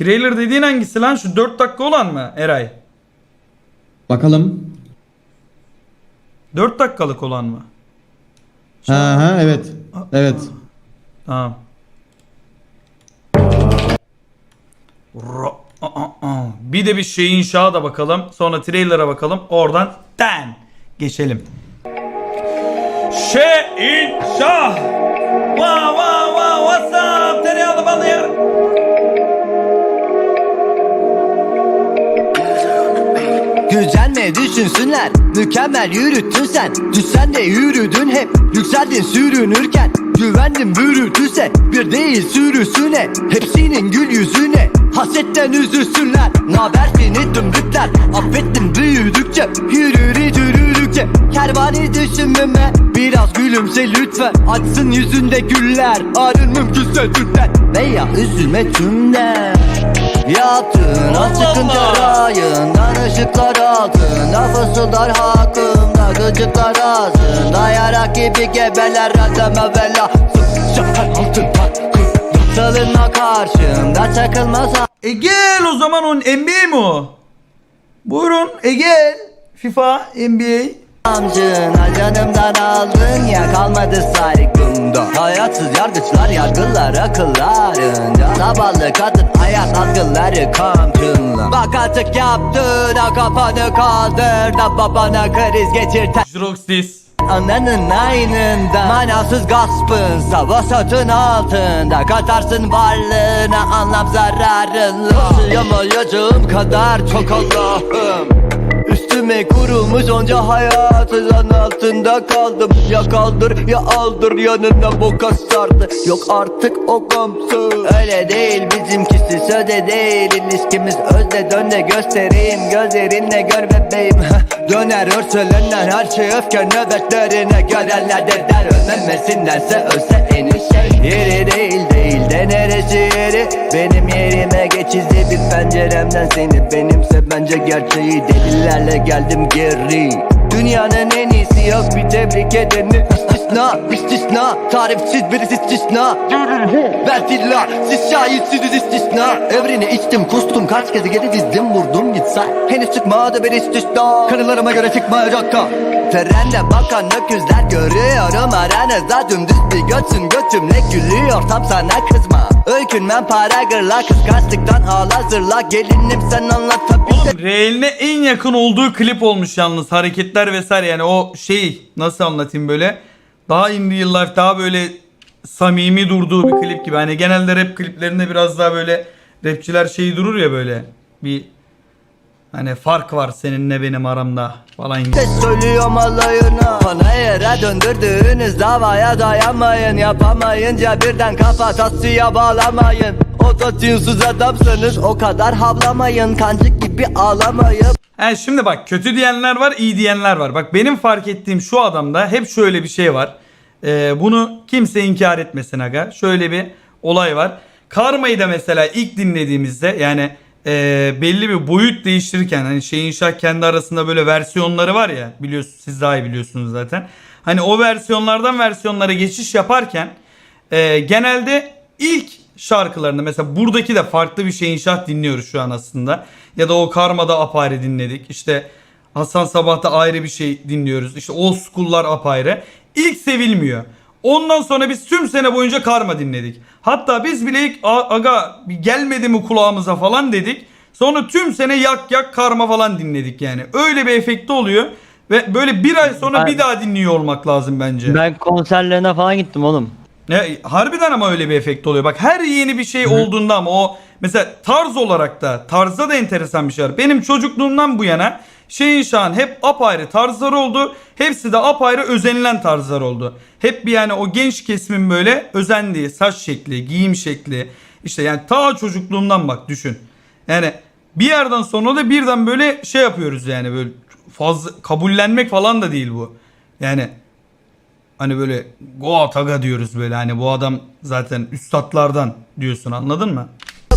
Trailer dediğin hangisi lan? Şu 4 dakika olan mı Eray? Bakalım. 4 dakikalık olan mı? Ha ha evet. Evet. Tamam. Ra- Aa, aa. Bir de bir şey inşa da bakalım. Sonra trailer'a bakalım. Oradan den geçelim. Şey inşa. Wow wow wow what's up? Tereyağlı balı Güzel düşünsünler? Mükemmel yürüttün sen. Düşsen de yürüdün hep. Yükseldin sürünürken. Güvendim bürütüse. Bir değil sürüsüne. Hepsinin gül yüzüne. Hasetten üzülsünler. Naber seni tümrükler Affettim büyüdükçe. Yürür yürüdükçe Kervani düşünmeme. Biraz gülümse lütfen. Açsın yüzünde güller. Arın mümkünse tünden Veya üzülme tümden Yaptığın o sıkıntı rayından ışıklar altında Fısıldar hakkımda gıcıklar ağzında Yarak gibi gebeler adama bela Sıkışaklar altında Salınma karşımda çakılmaz E gel o zaman on NBA mi o? Buyurun e gel. FIFA, NBA. Amcına canımdan aldın ya kalmadı saygımda Hayatsız yargıçlar yargılar akıllarınca Zavallı kadın hayat algıları kamçınla. Bak artık yaptığına kafanı kaldır da babana kriz geçirten Jroxtis. Ananın aynında Manasız gaspın Sava satın altında Katarsın varlığına anlam zararınla. Taşıyamayacağım kadar çok Allah'ım Üstüme kurulmuş onca hayatı zan altında kaldım. Ya kaldır ya aldır yanına boka sardı. Yok artık o gamsız Öyle değil bizimkisi söze değil. İlişkimiz özde dön de göstereyim. Gözlerinle gör bebeğim. Döner örselenler her şey öfke nöbetlerine Görenler de der. Ölmemesindense ölse en şey Yeri değil değil de neresi yeri? Benim yerime geç izle bir penceremden seni. Benimse bence gerçeği delillerle geldim geri. Dünyanın en iyisi yok bir tebrik edeni İstisna, istisna, tarifsiz bir istisna. Vertilla, siz şahitsiniz istisna. Evreni içtim, kustum, kaç kez geri dizdim, vurdum gitsen. Henüz çıkmadı bir istisna. Kanılarıma göre çıkmayacak da Trende bakan öküzler görüyorum aranızda Dümdüz bir götsün götümle gülüyor tam sana kızma. Öykünmem para gırla kıskançlıktan ağla zırla Gelinim sen anlatabilse Real'ine en yakın olduğu klip olmuş yalnız. Hareketler vesaire. Yani o şey nasıl anlatayım böyle. Daha in real life daha böyle samimi durduğu bir klip gibi. Hani genelde rap kliplerinde biraz daha böyle rapçiler şeyi durur ya böyle. Bir hani fark var seninle benim aramda falan gibi. Söylüyorum alayına Bana yere döndürdüğünüz davaya dayanmayın Yapamayınca birden kafa tasıya bağlamayın Ototunesuz adamsanız o kadar havlamayın Kancık gibi ağlamayın He şimdi bak kötü diyenler var iyi diyenler var. Bak benim fark ettiğim şu adamda hep şöyle bir şey var. Ee, bunu kimse inkar etmesin aga. Şöyle bir olay var. Karma'yı da mesela ilk dinlediğimizde yani e, belli bir boyut değiştirirken hani şeyin şah kendi arasında böyle versiyonları var ya biliyorsunuz siz daha iyi biliyorsunuz zaten. Hani o versiyonlardan versiyonlara geçiş yaparken e, genelde ilk şarkılarında mesela buradaki de farklı bir şey inşaat dinliyoruz şu an aslında. Ya da o Karma'da apayrı dinledik. İşte Hasan Sabah'ta ayrı bir şey dinliyoruz. İşte Old School'lar apayrı. İlk sevilmiyor. Ondan sonra biz tüm sene boyunca Karma dinledik. Hatta biz bile ilk "A- aga gelmedi mi kulağımıza falan dedik. Sonra tüm sene yak yak karma falan dinledik yani. Öyle bir efekti oluyor. Ve böyle bir ay sonra Ben- bir daha dinliyor olmak lazım bence. Ben konserlerine falan gittim oğlum. Ne, harbiden ama öyle bir efekt oluyor. Bak her yeni bir şey olduğunda ama o mesela tarz olarak da tarzda da enteresan bir şey var. Benim çocukluğumdan bu yana şeyin şahın hep apayrı tarzlar oldu. Hepsi de apayrı özenilen tarzlar oldu. Hep bir yani o genç kesimin böyle özendiği saç şekli, giyim şekli. işte yani ta çocukluğumdan bak düşün. Yani bir yerden sonra da birden böyle şey yapıyoruz yani böyle fazla kabullenmek falan da değil bu. Yani Hani böyle Goat Aga diyoruz böyle. Hani bu adam zaten üstadlardan diyorsun anladın mı?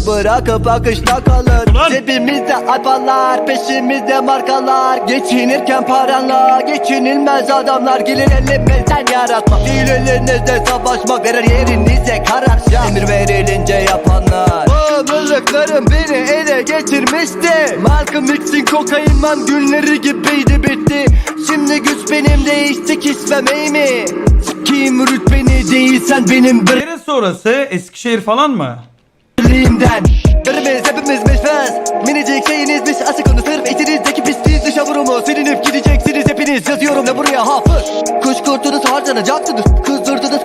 Bırakıp akışta kalır. Ulan! Cebimizde alfalar Peşimizde markalar. Geçinirken paranla Geçinilmez adamlar. Gelir elimizden yaratmak. Değil elinizde savaşmak Verir yerinize karar. Emir verilince yapanlar Bağımlılık Tanıdıklarım beni ele geçirmişti. Malcolm X'in kokain man günleri gibiydi bitti. Şimdi güç benim değişti kismem mi? Kim rütbeni değilsen benim Neresi orası? Eskişehir falan mı? birliğimden. Birimiz hepimiz meşfez Minicik şeyinizmiş asık onu sırf içinizdeki pisliğin dışa vurumu Silinip gideceksiniz hepiniz. Yazıyorum da buraya hafız. Kuş kurtunuz harcanacaksınız Kızdırdınız